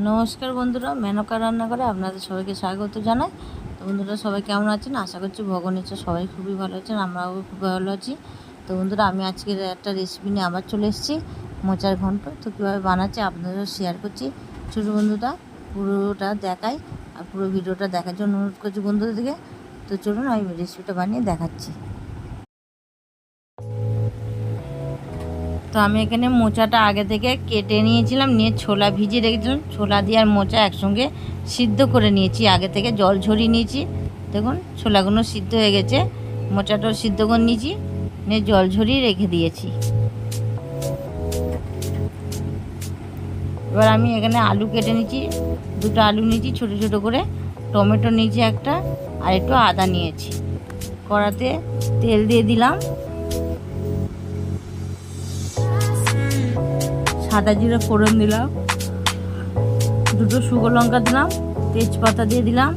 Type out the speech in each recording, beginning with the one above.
নমস্কার বন্ধুরা, মেনকা রান্নাঘরে আপনাদের সবাইকে স্বাগত জানাই। তো বন্ধুরা, সবাই কেমন আছেন? আশা করছি ভগবান ইচ্ছা সবাই খুবই ভালো আছেন, আমরাও খুব ভালো আছি। তো বন্ধুরা, আমি আজকের একটা রেসিপি নিয়ে আবার চলে এসেছি, মোচার ঘন্ট। তো কীভাবে বানাচ্ছি আপনাদের শেয়ার করছি। ছোটো বন্ধুরা, পুরোটা দেখাই আর পুরো ভিডিওটা দেখার জন্য অনুরোধ করছি বন্ধুদের তো চলুন আমি রেসিপিটা বানিয়ে দেখাচ্ছি। তো আমি এখানে মোচাটা আগে থেকে কেটে নিয়েছিলাম, নিয়ে ছোলা ভিজিয়ে রেখেছিলাম। ছোলা দিয়ে আর মোচা একসঙ্গে সিদ্ধ করে নিয়েছি। আগে থেকে জল ঝরিয়ে নিয়েছি। দেখুন, ছোলাগুলো সিদ্ধ হয়ে গেছে। মোচাটাও সিদ্ধ করে নিয়েছি, নিয়ে জল ঝরিয়ে রেখে দিয়েছি। এবার আমি এখানে আলু কেটে নিয়েছি। দুটো আলু নিয়েছি, ছোটো ছোটো করে। টমেটো নিয়েছি একটা, আর একটু আদা নিয়েছি। কড়াতে তেল দিয়ে দিলাম। সাদা জিরে, ফোড়ন দিলাম। দুটো শুকনো লঙ্কা দিলাম, তেজপাতা দিয়ে দিলাম।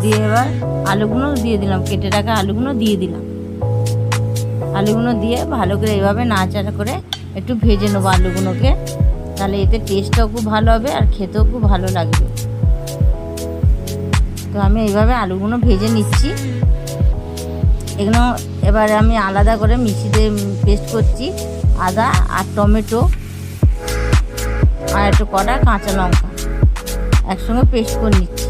দিয়ে এবার আলুগুলো দিয়ে দিলাম, কেটে রাখা আলুগুলো দিয়ে দিলাম। আলুগুলো দিয়ে ভালো করে এইভাবে নাড়াচাড়া করে একটু ভেজে নেব আলুগুলোকে। তাহলে এতে টেস্টটাও খুব ভালো হবে আর খেতেও খুব ভালো লাগবে। তো আমি এইভাবে আলুগুলো ভেজে নিচ্ছি। এগুলো এবার আমি আলাদা করে মিক্সিতে পেস্ট করছি, আদা আর টমেটো। আর একটু কটা কাঁচা লঙ্কা একসঙ্গে পেস্ট করে নিচ্ছি।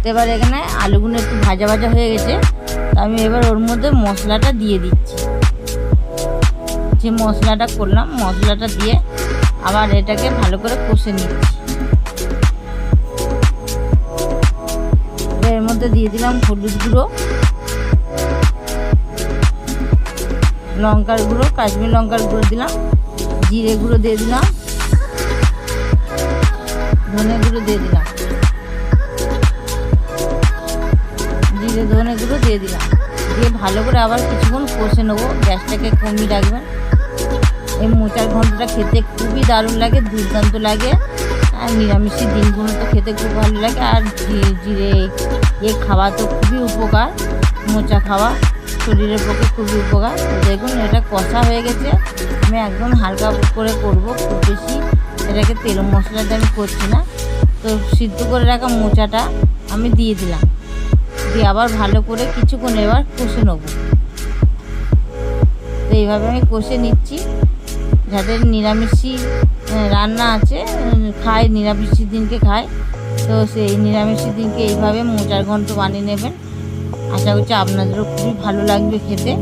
তো এবার এখানে আলুগুলো একটু ভাজা ভাজা হয়ে গেছে, তা আমি এবার ওর মধ্যে মশলাটা দিয়ে দিচ্ছি। যে মশলাটা করলাম, মশলাটা দিয়ে আবার এটাকে ভালো করে কষে নিচ্ছি। এর মধ্যে দিয়ে দিলাম হলুদ গুঁড়ো, লঙ্কার গুঁড়ো, কাশ্মীর লঙ্কার গুঁড়ো দিলাম। জিরে গুঁড়ো দিয়ে দিলাম। ধনে গুঁড়ো দিয়ে দিলাম। জিরে, ধনে গুঁড়ো দিয়ে দিলাম। দিয়ে ভালো করে আবার কিছুক্ষণ কষে নেব। গ্যাসটাকে কমিয়ে রাখবেন। এই মোচার ঘন্টটা খেতে খুবই দারুণ লাগে, দুর্দান্ত লাগে। আর নিরামিষের দিনগুলো তো খেতে খুব ভালো লাগে। আর জিরে এ খাওয়া তো খুবই উপকার, মোচা খাওয়া। শরীরের পক্ষে খুবই উপকার। দেখুন এটা কষা হয়ে গেছে। আমি একদম হালকা করে করব খুব বেশি। এটাকে তেল মশলাটা আমি করছি না। তো সিদ্ধ করে রাখা মোচাটা আমি দিয়ে দিলাম। দিয়ে আবার ভালো করে কিছুক্ষণ এবার কষে নেব। তো এইভাবে আমি কষে নিচ্ছি। যাদের নিরামিষি আহ, রান্না আছে খায় নিরামিষি দিনকে খায় তো সেই নিরামিষি দিনকে এইভাবে মোচার ঘন্ট বানিয়ে নেবেন। আশা করছি আপনাদেরও খুবই ভালো লাগবে খেতে।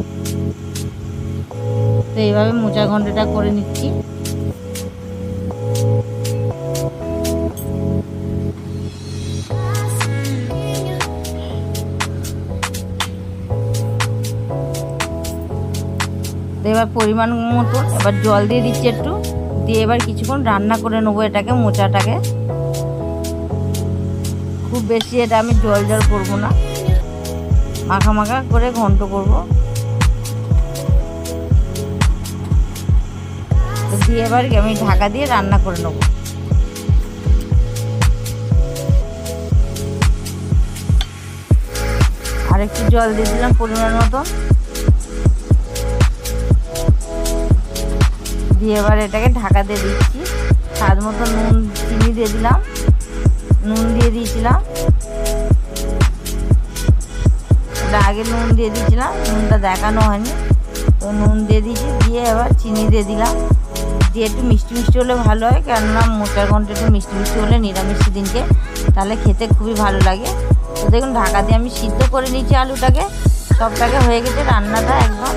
তো এইভাবে মোচা ঘন্টটা করে নিচ্ছি। এবার পরিমাণ মতো এবার জল দিয়ে দিচ্ছি একটু। দিয়ে এবার কিছুক্ষণ রান্না করে নেব এটাকে, মোচাটাকে। খুব বেশি এটা আমি জল জল করব না। মাখা মাখা করে ঘন্ট করব। তো দিয়ে এবার আমি ঢাকা দিয়ে রান্না করে নেব। আর একটু জল দিয়ে দিলাম পরিমাণ মতো। দিয়ে এবার এটাকে ঢাকা দিয়ে দিচ্ছি। স্বাদ মতো নুন, চিনি দিয়ে দিলাম। নুন দিয়ে দিয়েছিলাম। এটা আগে নুন দিয়ে দিয়েছিলাম, নুনটা দেখানো হয়নি। তো নুন দিয়ে দিয়েছি, দিয়ে এবার চিনি দিয়ে দিলাম। দিয়ে একটু মিষ্টি মিষ্টি হলে ভালো হয়, কেননা মোটার ঘণ্টা একটু মিষ্টি মিষ্টি হলে নিরামিষ দিনকে তাহলে খেতে খুবই ভালো লাগে। তো দেখুন, ঢাকা দিয়ে আমি সিদ্ধ করে নিয়েছি আলুটাকে। সবটাকে হয়ে গেছে রান্নাটা একদম।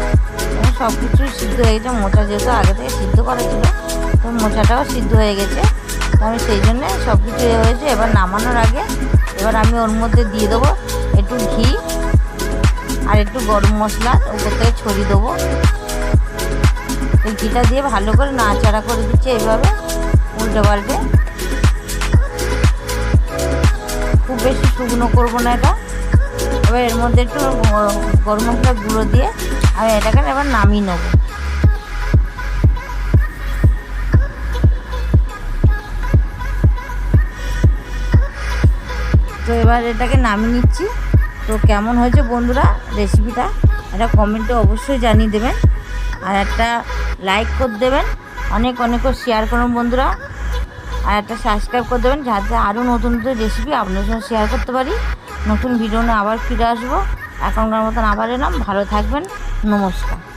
সব কিছু সিদ্ধ হয়ে গেছে, মোচা যেহেতু আগে থেকে সিদ্ধ করা ছিল, তো মোচাটাও সিদ্ধ হয়ে গেছে। তো আমি সেই জন্যে সব কিছু হয়েছে এবার নামানোর আগে এবার আমি ওর মধ্যে দিয়ে দেবো একটু ঘি। আর একটু গরম মশলা উপর থেকে ছড়িয়ে দেবো। ঘিটা দিয়ে ভালো করে নাড়াচাড়া করে দিচ্ছে এইভাবে, উল্টে পাল্টে। খুব বেশি শুকনো করব না এটা। এবার এর মধ্যে একটু গরম মশলা গুঁড়ো দিয়ে আমি এটাকে এবার নামিয়ে নেব। তো এবার এটাকে নামিয়ে নিচ্ছি। তো কেমন হয়েছে বন্ধুরা রেসিপিটা এটা কমেন্টে অবশ্যই জানিয়ে দেবেন। আর একটা লাইক করে দেবেন। অনেক অনেক শেয়ার করুন বন্ধুরা। আর একটা সাবস্ক্রাইব করে দেবেন যাতে আরও নতুন নতুন রেসিপি আপনার সঙ্গে শেয়ার করতে পারি। নতুন ভিডিও নিয়ে আবার ফিরে আসব। এখনকার মতন আবার এলাম। ভালো থাকবেন। নমস্কার।